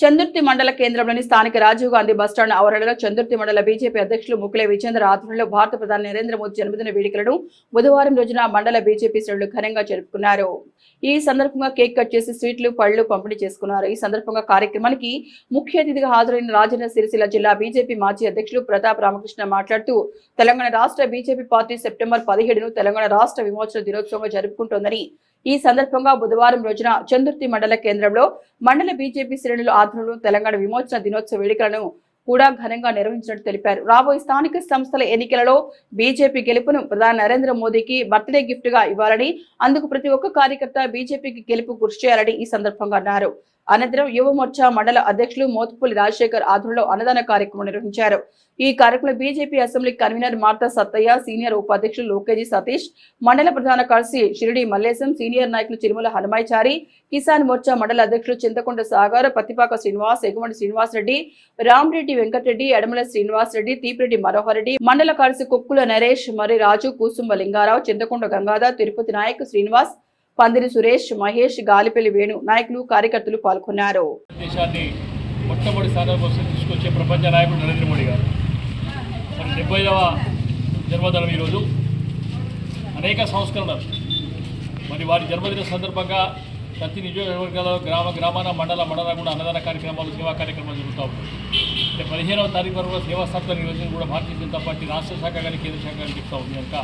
చందుర్తి మండల కేంద్రంలోని స్థానిక రాజీవ్ గాంధీ బస్టాండ్ ఆవరణలో చందుర్తి మండల బీజేపీ అధ్యక్షులు ముకులే విజేందర్ ఆధ్వర్యంలో భారత ప్రధాని నరేంద్ర మోదీ జన్మదిన వేడుకలను బుధవారం రోజున మండల బీజేపీ శ్రేణులు ఘనంగా జరుపుకున్నారు. ఈ సందర్భంగా కేక్ కట్ చేసి స్వీట్లు పళ్ళు పంపిణీ చేసుకున్నారు. ఈ సందర్భంగా కార్యక్రమానికి ముఖ్య అతిథిగా హాజరైన రాజన్న సిరిసిల్ల జిల్లా బీజేపీ మాజీ అధ్యక్షులు ప్రతాప్ రామకృష్ణ మాట్లాడుతూ తెలంగాణ రాష్ట్ర బీజేపీ పార్టీ సెప్టెంబర్ పదిహేడును తెలంగాణ రాష్ట్ర విమోచన దినోత్సవంగా జరుపుకుంటోందని ఈ సందర్భంగా బుధవారం రోజున చందుర్తి మండల కేంద్రంలో మండల బీజేపీ శ్రేణుల ఆధ్వర్యంలో తెలంగాణ విమోచన దినోత్సవ వేడుకలను కూడా ఘనంగా నిర్వహించినట్టు తెలిపారు. రాబోయే స్థానిక సంస్థల ఎన్నికలలో బీజేపీ గెలుపును ప్రధాని నరేంద్ర మోదీకి బర్త్డే గిఫ్ట్గా ఇవ్వాలని అందుకు ప్రతి ఒక్క కార్యకర్త బీజేపీకి గెలుపు కృషి చేయాలని ఈ సందర్భంగా అన్నారు. అనంతరం యువమోర్చా మండల అధ్యక్షులు మోత్పూలి రాజశేఖర్ ఆధ్వర్యంలో అన్నదాన కార్యక్రమం నిర్వహించారు. ఈ కార్యక్రమంలో BJP assembly convener Martha Sattaiah senior ఉపాధ్యక్షులు లోకేజీ సతీష్ మండల ప్రధాన కార్యదర్శి షిరిడి మల్లేశం సీనియర్ నాయకులు చిరుమల హనుమాయిచారి కిసాన్ మోర్చా మండల అధ్యక్షులు చింతకొండ సాగర్ పత్తిపాక శ్రీనివాస్ ఎగుమంటి శ్రీనివాస్ రెడ్డి రామరెడ్డి వెంకటరెడ్డి ఎడమల శ్రీనివాస్ రెడ్డి తీపిరెడ్డి మనోహర్ రెడ్డి మండల కార్యదర్శి కుక్కుల నరేష్ మరి రాజు కూసుంబ లింగారావు చింతకొండ గంగాధర్ తిరుపతి నాయక్ శ్రీనివాస్ పందిరి సురేష్ మహేష్ గాలిపల్లి వేణు నాయకులు కార్యకర్తలు పాల్గొన్నారు. దేశాన్ని తీసుకొచ్చే ప్రపంచ నాయకుడు నరేంద్ర మోడీ గారు. మరి డెబ్బైదవ జన్మదినం ఈరోజు. అనేక సంస్కరణలు. మరి వారి జన్మదిన సందర్భంగా ప్రతి నియోజకవర్గాల గ్రామ గ్రామాన మండల మండల కూడా అన్నదాన కార్యక్రమాలు సేవా కార్యక్రమాలు జరుగుతూ ఉంటాయి అంటే పదిహేనవ తారీఖు వరకు సేవా సంస్థల కూడా భారతీయ జనతా పార్టీ రాష్ట్ర శాఖ కానీ కేంద్ర శాఖ కానీ చెప్తా ఉంది కనుక.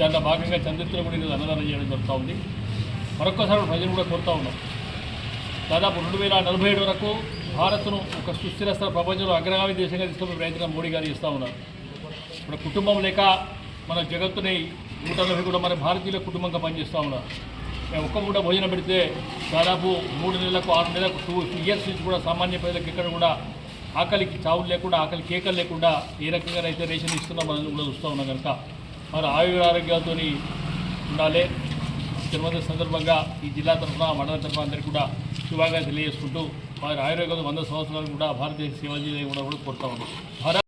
దాంట్లో భాగంగా చంద్రత్ర కూడా అన్నదానం చేయడం జరుగుతూ ఉంది. మరొక్కసారి ప్రజలు కూడా కోరుతా ఉన్నాం. దాదాపు రెండు వేల నలభై ఏడు వరకు భారత్ను ఒక సుస్థిర స్థల ప్రపంచంలో అగ్రగామి దేశంగా తీసుకునే ప్రయత్నం మోడీ గారు చేస్తూ ఉన్నారు. ఇప్పుడు కుటుంబం లేక మన జగత్తుని నూట నలభై కూడా మన భారతీయుల కుటుంబంగా పనిచేస్తూ ఉన్నారు. మేము ఒక్క పూట భోజనం పెడితే దాదాపు మూడు నెలలకు ఆరు నెలలకు టూ ఇయర్స్ నుంచి కూడా సామాన్య ప్రజలకు ఎక్కడ కూడా ఆకలికి చావులు లేకుండా ఆకలి కేకలు లేకుండా ఏ రకంగా అయితే రేషన్ ఇస్తున్నాం మనం కూడా చూస్తూ ఉన్నాం కనుక. మరి ఆయుర ఆరోగ్యాలతో ఉండాలి. జన్మదిన సందర్భంగా ఈ జిల్లా తరఫున మండల తరఫున అందరికీ కూడా శుభాకాంక్షలు తెలియజేసుకుంటూ వారి ఆయుర్వేదం వంద సంవత్సరాలు కూడా భారతదేశ సేవ జీవితం కూడా కోరుతా ఉన్నాం.